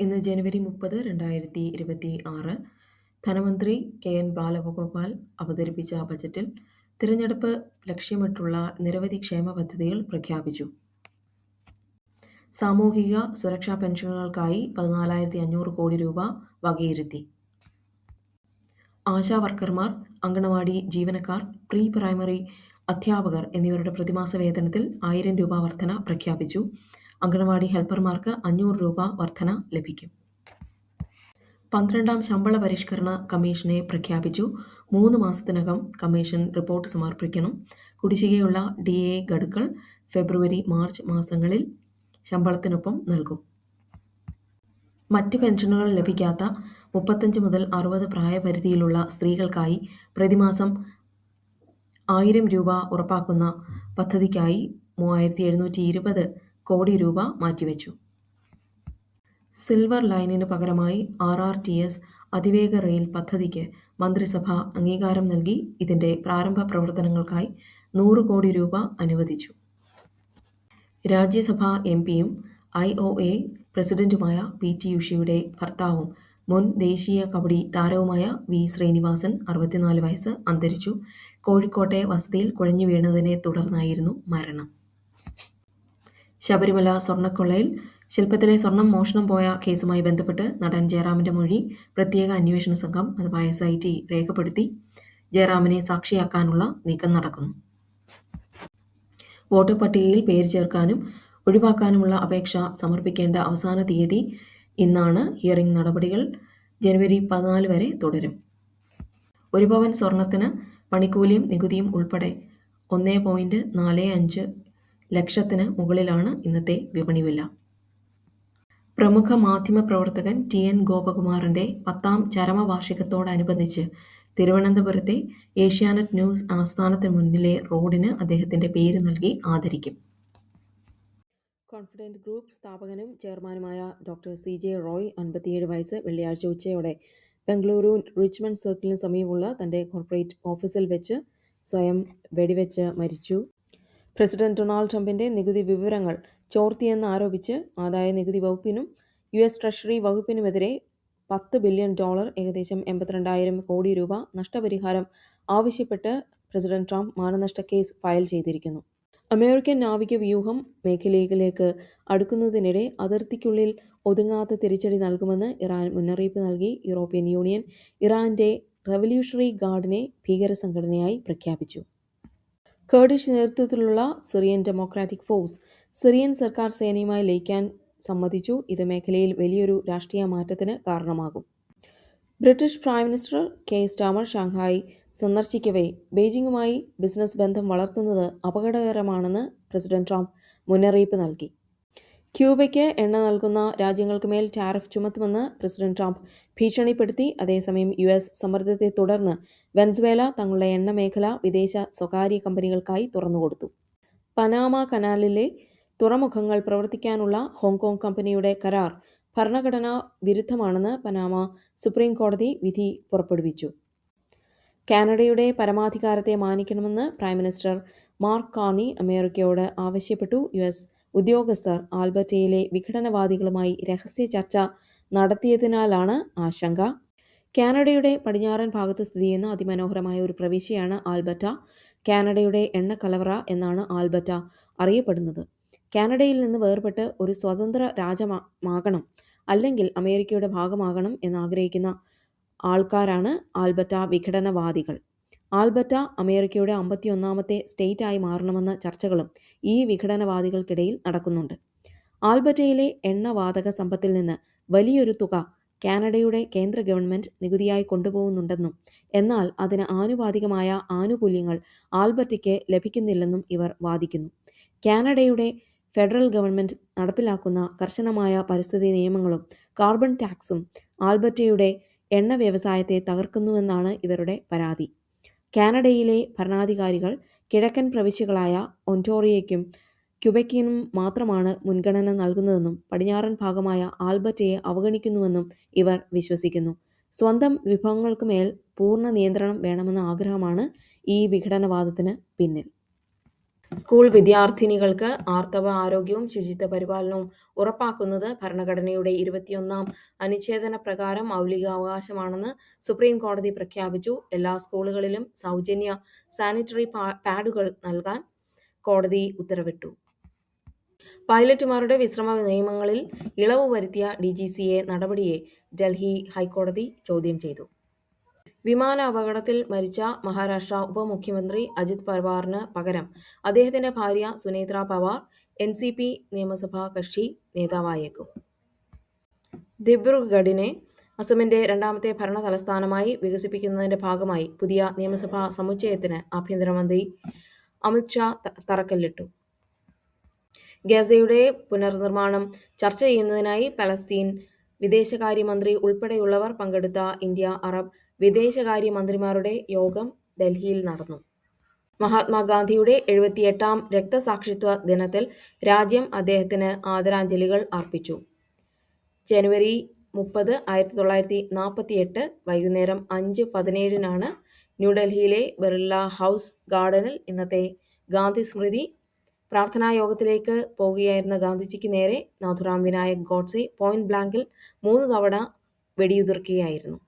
ഇന്ന് ജനുവരി മുപ്പത് രണ്ടായിരത്തി ഇരുപത്തി ആറ്. ധനമന്ത്രി കെ എൻ ബാലഗോപാൽ അവതരിപ്പിച്ച ബജറ്റിൽ തിരഞ്ഞെടുപ്പ് ലക്ഷ്യമിട്ടുള്ള നിരവധി ക്ഷേമ പദ്ധതികൾ പ്രഖ്യാപിച്ചു. സാമൂഹിക സുരക്ഷാ പെൻഷനുകൾക്കായി പതിനാലായിരത്തി അഞ്ഞൂറ് കോടി രൂപ വകയിരുത്തി. ആശാ വർക്കർമാർ അങ്കണവാടി ജീവനക്കാർ പ്രീ പ്രൈമറി അധ്യാപകർ എന്നിവരുടെ പ്രതിമാസ വേതനത്തിൽ ആയിരം രൂപ വർധന പ്രഖ്യാപിച്ചു. അങ്കണവാടി ഹെൽപ്പർമാർക്ക് അഞ്ഞൂറ് രൂപ വർധന ലഭിക്കും. പന്ത്രണ്ടാം ശമ്പള പരിഷ്കരണ കമ്മീഷനെ പ്രഖ്യാപിച്ചു. മൂന്ന് മാസത്തിനകം കമ്മീഷൻ റിപ്പോർട്ട് സമർപ്പിക്കണം. കുടിശ്ശികയുള്ള ഡി എ ഗഡുക്കൾ ഫെബ്രുവരി മാർച്ച് മാസങ്ങളിൽ ശമ്പളത്തിനൊപ്പം നൽകും. മറ്റ് പെൻഷനുകൾ ലഭിക്കാത്ത മുപ്പത്തഞ്ച് മുതൽ അറുപത് പ്രായപരിധിയിലുള്ള സ്ത്രീകൾക്കായി പ്രതിമാസം ആയിരം രൂപ ഉറപ്പാക്കുന്ന പദ്ധതിക്കായി മൂവായിരത്തി എഴുന്നൂറ്റി ഇരുപത് കോടി രൂപ മാറ്റിവെച്ചു. സിൽവർ ലൈനിന് പകരമായി ആർ ആർ ടി എസ് അതിവേഗ റെയിൽ പദ്ധതിക്ക് മന്ത്രിസഭ അംഗീകാരം നൽകി ഇതിന്റെ പ്രാരംഭ പ്രവർത്തനങ്ങൾക്കായി നൂറ് കോടി രൂപ അനുവദിച്ചു. രാജ്യസഭാ എം പിയും ഐ ഒ എ പ്രസിഡന്റുമായ പി ടി ഉഷയുടെ ഭർത്താവും മുൻ ദേശീയ കബഡി താരവുമായ വി ശ്രീനിവാസൻ അറുപത്തിനാല് വയസ്സ് അന്തരിച്ചു. കോഴിക്കോട്ടെ വസതിയിൽ കുഴഞ്ഞു വീണതിനെ തുടർന്നായിരുന്നു മരണം. ശബരിമല സ്വർണക്കൊള്ളയിൽ ശില്പത്തിലെ സ്വർണം മോഷണം പോയ കേസുമായി ബന്ധപ്പെട്ട് നടൻ ജയറാമിന്റെ മൊഴി പ്രത്യേക അന്വേഷണ സംഘം അഥവാ എസ് ഐ ടി രേഖപ്പെടുത്തി. ജയറാമിനെ സാക്ഷിയാക്കാനുള്ള നീക്കം നടക്കുന്നു. വോട്ടർ പട്ടികയിൽ പേര് ചേർക്കാനും ഒഴിവാക്കാനുമുള്ള അപേക്ഷ സമർപ്പിക്കേണ്ട അവസാന തീയതി ഇന്നാണ് ഹിയറിംഗ് നടപടികൾ. ജനുവരി പതിനാല് വരെ തുടരും. ഒരു പവൻ സ്വർണത്തിന് പണിക്കൂലിയും നികുതിയും ഉൾപ്പെടെ ഒന്നേ പോയിന്റ് നാല് അഞ്ച് ലക്ഷത്തിന് മുകളിലാണ് ഇന്നത്തെ വിപണി വില. പ്രമുഖ മാധ്യമ പ്രവർത്തകൻ ടി എൻ ഗോപകുമാറിന്റെ പത്താം ചരമവാർഷികത്തോടനുബന്ധിച്ച് തിരുവനന്തപുരത്തെ ഏഷ്യാനെറ്റ് ന്യൂസ് ആസ്ഥാനത്തിന് മുന്നിലെ റോഡിന് അദ്ദേഹത്തിന്റെ പേര് നൽകി ആദരിക്കും. കോൺഫിഡന്റ് ഗ്രൂപ്പ് സ്ഥാപകനും ചെയർമാനുമായ ഡോക്ടർ സി ജെ റോയ് അൻപത്തിയേഴ് വയസ്സ് വെള്ളിയാഴ്ച ഉച്ചയോടെ ബംഗളൂരു റിച്ച്മണ്ട് സർക്കിളിന് സമീപമുള്ള തന്റെ കോർപ്പറേറ്റ് ഓഫീസിൽ വെച്ച് സ്വയം വെടിവെച്ച് മരിച്ചു. പ്രസിഡന്റ് ഡൊണാൾഡ് ട്രംപിന്റെ നികുതി വിവരങ്ങൾ ചോർത്തിയെന്ന് ആരോപിച്ച് ആദായ നികുതി വകുപ്പിനും യു എസ് ട്രഷറി വകുപ്പിനുമെതിരെ പത്ത് ബില്യൺ ഡോളർ ഏകദേശം എൺപത്തിരണ്ടായിരം കോടി രൂപ നഷ്ടപരിഹാരം ആവശ്യപ്പെട്ട് പ്രസിഡന്റ് ട്രംപ് മാനനഷ്ട കേസ് ഫയൽ ചെയ്തിരിക്കുന്നു. അമേരിക്കൻ നാവിക വ്യൂഹം മേഖലയിലേക്ക് അടുക്കുന്നതിനിടെ അതിർത്തിക്കുള്ളിൽ ഒതുങ്ങാത്ത തിരിച്ചടി നൽകുമെന്ന് ഇറാൻ മുന്നറിയിപ്പ് നൽകി. യൂറോപ്യൻ യൂണിയൻ ഇറാന്റെ റവല്യൂഷണറി ഗാർഡിനെ ഭീകര സംഘടനയായി പ്രഖ്യാപിച്ചു. കേർഡിഷ് നേതൃത്വത്തിലുള്ള സിറിയൻ ഡെമോക്രാറ്റിക് ഫോഴ്സ് സിറിയൻ സർക്കാർ സേനയുമായി ലയിക്കാൻ സമ്മതിച്ചു. ഇത് മേഖലയിൽ വലിയൊരു രാഷ്ട്രീയ മാറ്റത്തിന് കാരണമാകും. British prime minister Keir Starmer Shanghai സന്ദർശിക്കവേ ബെയ്ജിങ്ങുമായി ബിസിനസ് ബന്ധം വളർത്തുന്നത് അപകടകരമാണെന്ന് പ്രസിഡന്റ് ട്രംപ് മുന്നറിയിപ്പ് നൽകി. ക്യൂബയ്ക്ക് എണ്ണ നൽകുന്ന രാജ്യങ്ങൾക്ക് മേൽ ടാരിഫ് ചുമത്തുമെന്ന് പ്രസിഡന്റ് ട്രംപ് ഭീഷണിപ്പെടുത്തി. അതേസമയം യു എസ് സമ്മർദ്ദത്തെ തുടർന്ന് വെൻസ്വേല തങ്ങളുടെ എണ്ണ മേഖല വിദേശ സ്വകാര്യ കമ്പനികൾക്കായി തുറന്നുകൊടുത്തു. പനാമ കനാലിലെ തുറമുഖങ്ങൾ പ്രവർത്തിക്കാനുള്ള ഹോങ്കോങ് കമ്പനിയുടെ കരാർ ഭരണഘടനാ വിരുദ്ധമാണെന്ന് പനാമ സുപ്രീം കോടതി വിധി പുറപ്പെടുവിച്ചു. കാനഡയുടെ പരമാധികാരത്തെ മാനിക്കണമെന്ന് പ്രൈം മിനിസ്റ്റർ മാർക്ക് കാർണി അമേരിക്കയോട് ആവശ്യപ്പെട്ടു. യു എസ് ഉദ്യോഗസ്ഥർ ആൽബർട്ടയിലെ വിഘടനവാദികളുമായി രഹസ്യ ചർച്ച നടത്തിയതിനാലാണ് ആശങ്ക. കാനഡയുടെ പടിഞ്ഞാറൻ ഭാഗത്ത് സ്ഥിതി ചെയ്യുന്ന അതിമനോഹരമായ ഒരു പ്രവിശ്യയാണ് ആൽബർട്ട. കാനഡയുടെ എണ്ണക്കലവറ എന്നാണ് ആൽബർട്ട അറിയപ്പെടുന്നത്. കാനഡയിൽ നിന്ന് വേർപെട്ട് ഒരു സ്വതന്ത്ര രാജ്യമാകണം അല്ലെങ്കിൽ അമേരിക്കയുടെ ഭാഗമാകണം എന്നാഗ്രഹിക്കുന്ന ആൾക്കാരാണ് ആൽബർട്ട വിഘടനവാദികൾ. ആൽബർട്ട അമേരിക്കയുടെ അമ്പത്തിയൊന്നാമത്തെ സ്റ്റേറ്റായി മാറണമെന്ന ചർച്ചകളും ഈ വിഘടനവാദികൾക്കിടയിൽ നടക്കുന്നുണ്ട്. ആൽബർട്ടയിലെ എണ്ണവാതക സമ്പത്തിൽ നിന്ന് വലിയൊരു തുക കാനഡയുടെ കേന്ദ്ര ഗവൺമെന്റ് നികുതിയായി കൊണ്ടുപോകുന്നുണ്ടെന്നും എന്നാൽ അതിന് ആനുപാതികമായ ആനുകൂല്യങ്ങൾ ആൽബർട്ടയ്ക്ക് ലഭിക്കുന്നില്ലെന്നും ഇവർ വാദിക്കുന്നു. കാനഡയുടെ ഫെഡറൽ ഗവൺമെന്റ് നടപ്പിലാക്കുന്ന കർശനമായ പരിസ്ഥിതി നിയമങ്ങളും കാർബൺ ടാക്സും ആൽബർട്ടയുടെ എണ്ണ വ്യവസായത്തെ തകർക്കുന്നുവെന്നാണ് ഇവരുടെ പരാതി. കാനഡയിലെ ഭരണാധികാരികൾ കിഴക്കൻ പ്രവിശ്യകളായ ഒന്റോറിയയ്ക്കും ക്യുബക്കിനും മാത്രമാണ് മുൻഗണന നൽകുന്നതെന്നും പടിഞ്ഞാറൻ ഭാഗമായ ആൽബർട്ടയെ അവഗണിക്കുന്നുവെന്നും ഇവർ വിശ്വസിക്കുന്നു. സ്വന്തം വിഭവങ്ങൾക്കുമേൽ പൂർണ നിയന്ത്രണം വേണമെന്ന ആഗ്രഹമാണ് ഈ വിഘടനവാദത്തിന് പിന്നിൽ. സ്കൂൾ വിദ്യാർത്ഥിനികൾക്ക് ആർത്തവ ആരോഗ്യവും ശുചിത്വ പരിപാലനവും ഉറപ്പാക്കുന്നത് ഭരണഘടനയുടെ ഇരുപത്തിയൊന്നാം അനുച്ഛേദന പ്രകാരം മൗലികാവകാശമാണെന്ന് സുപ്രീം കോടതി പ്രഖ്യാപിച്ചു. എല്ലാ സ്കൂളുകളിലും സൗജന്യ സാനിറ്ററി പാഡുകൾ നൽകാൻ കോടതി ഉത്തരവിട്ടു. പൈലറ്റുമാരുടെ വിശ്രമ നിയമങ്ങളിൽ ഇളവ് വരുത്തിയ ഡി ജി നടപടിയെ ഡൽഹി ഹൈക്കോടതി ചോദ്യം ചെയ്തു. വിമാന അപകടത്തിൽ മരിച്ച മഹാരാഷ്ട്ര ഉപമുഖ്യമന്ത്രി അജിത് പവാറിന് പകരം അദ്ദേഹത്തിന്റെ ഭാര്യ Sunetra Pawar N C P നിയമസഭാ കക്ഷി നേതാവായേക്കും. ദിബ്രുഗഡിനെ അസമിന്റെ രണ്ടാമത്തെ ഭരണ തലസ്ഥാനമായി വികസിപ്പിക്കുന്നതിന്റെ ഭാഗമായി പുതിയ നിയമസഭാ സമുച്ചയത്തിന് ആഭ്യന്തരമന്ത്രി അമിത് ഷാ തറക്കല്ലിട്ടു. ഗസയുടെ പുനർനിർമ്മാണം ചർച്ച ചെയ്യുന്നതിനായി പലസ്തീൻ വിദേശകാര്യമന്ത്രി ഉൾപ്പെടെയുള്ളവർ പങ്കെടുത്ത ഇന്ത്യ അറബ് വിദേശകാര്യമന്ത്രിമാരുടെ യോഗം ഡൽഹിയിൽ നടന്നു. മഹാത്മാഗാന്ധിയുടെ എഴുപത്തിയെട്ടാം രക്തസാക്ഷിത്വ ദിനത്തിൽ രാജ്യം അദ്ദേഹത്തിന് ആദരാഞ്ജലികൾ അർപ്പിച്ചു. ജനുവരി മുപ്പത് ആയിരത്തി തൊള്ളായിരത്തി നാൽപ്പത്തിയെട്ട് വൈകുന്നേരം അഞ്ച് പതിനേഴിനാണ് ന്യൂഡൽഹിയിലെ ബിർള ഹൗസ് ഗാർഡനിൽ ഇന്നത്തെ ഗാന്ധി സ്മൃതി പ്രാർത്ഥനാ യോഗത്തിലേക്ക് പോവുകയായിരുന്ന ഗാന്ധിജിക്ക് നേരെ നാഥുറാം വിനായക് ഗോഡ്സെ പോയിന്റ് ബ്ലാങ്കിൽ മൂന്ന് തവണ വെടിയുതിർക്കുകയായിരുന്നു.